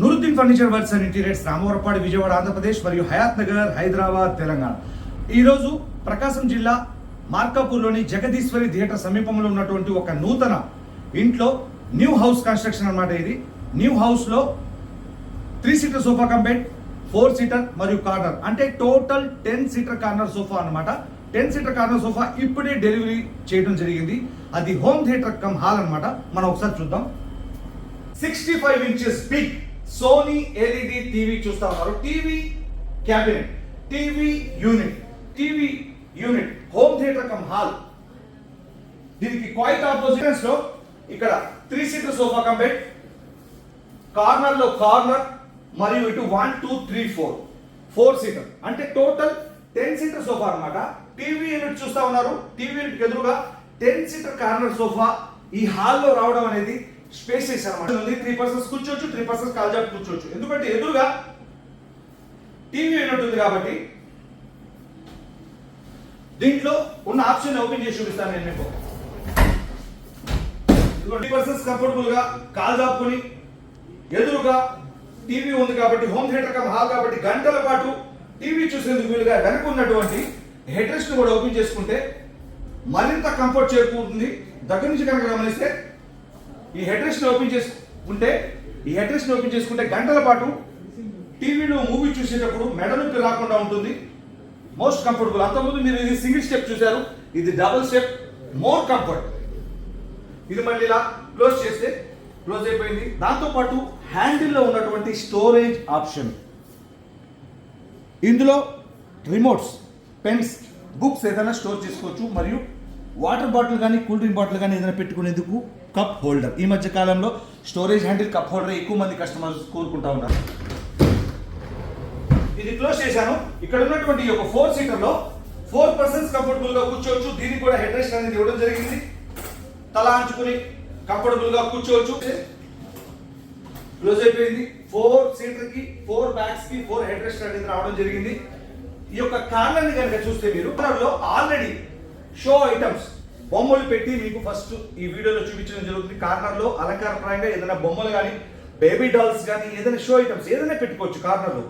Nooruddin furniture works and interiors Ramavarapadu Vijayawada Andhra Pradesh మరియు హయాత్ నగర్ హైదరాబాద్ తెలంగాణ. ఈరోజు ప్రకాశం జిల్లా మార్కాపూర్లోని జగదీశ్వరి థియేటర్ సమీపంలో ఉన్నటువంటి ఒక నూతన ఇంట్లో న్యూ హౌస్ కన్స్ట్రక్షన్ అన్నమాట ఇది. న్యూ హౌస్లో three seater sofa cum four seater మరియు కార్నర్. అంటే total ten seater corner sofa అన్నమాట. టెన్ సీటర్ కార్నర్ సోఫా ఇప్పుడే డెలివరీ చేయడం జరిగింది. అది హోమ్ థియేటర్ కమ్ హాల్ అనమాట మనం ఒకసారి చూద్దాం. Sixty five inches big Sony LED TV చూస్తా ఉన్నారు. TV cabinet TV unit TV unit home theatre cum hall దీనికి క్వైట్ ఆపోజిట్లో ఇక్కడ three seater sofa cum bed కార్నర్లో కార్నర్ మరియు ఇటు one two three four four seater అంటే టోటల్ టెన్ సీటర్ సోఫా అన్నమాట. టీవీ యూనిట్ చూస్తా ఉన్నారు. టీవీ యూనిట్ ఎదురుగా టెన్ సీటర్ కార్నర్ సోఫా ఈ హాల్లో రావడం అనేది స్పేస్ అనమాట ఉంది త్రీ పర్సన్స్ కూర్చోవచ్చు త్రీ పర్సన్స్ కాల్జాప్ కూర్చోవచ్చు. ఎందుకంటే ఎదురుగా టీవీ అయినట్టుంది కాబట్టి దీంట్లో ఉన్న ఆప్షన్ ఓపెన్ చేసి చూపిస్తాను నేను మీకు. ట్వంటీ పర్సెంట్ కంఫర్టబుల్గా కాల్ దాపుకొని ఎదురుగా టీవీ ఉంది కాబట్టి హోమ్ థియేటర్ కమ్ హాల్ కాబట్టి గంటల పాటు టీవీ చూసేందుకు వీలుగా వెనక ఉన్నటువంటి హెడ్ రెస్ట్ కూడా ఓపెన్ చేసుకుంటే మరింత కంఫర్ట్ చేరుకుంటుంది దగ్గర నుంచి కనుక గమనిస్తే ఈ హెడ్రెస్ని ఓపెన్ చేసుకుంటే ఈ హెడ్రెస్ట్ని ఓపెన్ చేసుకుంటే గంటల పాటు టీవీలో మూవీ చూసేటప్పుడు మెడ నొప్పి రాకుండా ఉంటుంది. మోస్ట్ కంఫర్టబుల్ అంతకుముందు మీరు ఇది సింగిల్ స్టెప్ చూశారు. ఇది డబుల్ స్టెప్ మోర్ కంఫర్ట్ ఇది మళ్ళీ ఇలా క్లోజ్ చేస్తే క్లోజ్ అయిపోయింది. దాంతో పాటు హ్యాండిల్లో ఉన్నటువంటి స్టోరేజ్ ఆప్షన్ ఇందులో రిమోట్స్ పెన్స్ బుక్స్ ఏదైనా స్టోర్ చేసుకోవచ్చు. మరియు వాటర్ బాటిల్ కానీ కూల్ డ్రింక్ బాటిల్ కానీ ఏదైనా పెట్టుకునేందుకు కప్ హోల్డర్. ఈ మధ్య కాలంలో స్టోరేజ్ హ్యాండిల్ కప్ హోల్డర్ ఎక్కువ మంది కస్టమర్స్ కోరుకుంటా ఉన్నారు. ఇది క్లోజ్ చేశాను. ఇక్కడ ఉన్నటువంటి ఈ యొక్క ఫోర్ సీటర్లో ఫోర్ పర్సన్స్ కంఫర్టబుల్గా కూర్చోవచ్చు. దీనికి కూడా హెడ్ రెస్ట్ అనేది ఇవ్వడం జరిగింది. తల అంచుకుని కంఫర్టబుల్గా కూర్చోవచ్చు. క్లోజ్ అయిపోయింది. ఫోర్ సీటర్కి ఫోర్ బ్యాగ్స్కి ఫోర్ హెడ్ రెస్ట్ అనేది రావడం జరిగింది. ఈ యొక్క కార్నర్ని కనుక చూస్తే మీరు కార్నర్లో ఆల్రెడీ షో ఐటమ్స్ బొమ్మలు పెట్టి మీకు ఫస్ట్ ఈ వీడియోలో చూపించడం జరుగుతుంది. కార్నర్లో అలంకారప్రాయంగా ఏదైనా బొమ్మలు కానీ బేబీ డాల్స్ కానీ ఏదైనా షో ఐటమ్స్ ఏదైనా పెట్టుకోవచ్చు కార్నర్లో.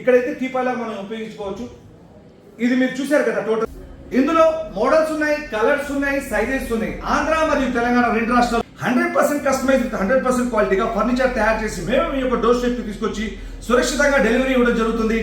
ఇక్కడైతే టీపాలా మనం ఉపయోగించుకోవచ్చు. ఇది మీరు చూశారు కదా టోటల్ ఇందులో మోడల్స్ ఉన్నాయి కలర్స్ ఉన్నాయి సైజెస్ ఉన్నాయి. ఆంధ్ర మరియు తెలంగాణ రెండు రాష్ట్రాలు. Hundred percent customise hundred percent క్వాలిటీగా ఫర్నిచర్ తయారు చేసి మేము మీ యొక్క డోర్ స్టెప్ తీసుకొచ్చి సురక్షితంగా డెలివరీ ఇవ్వడం జరుగుతుంది.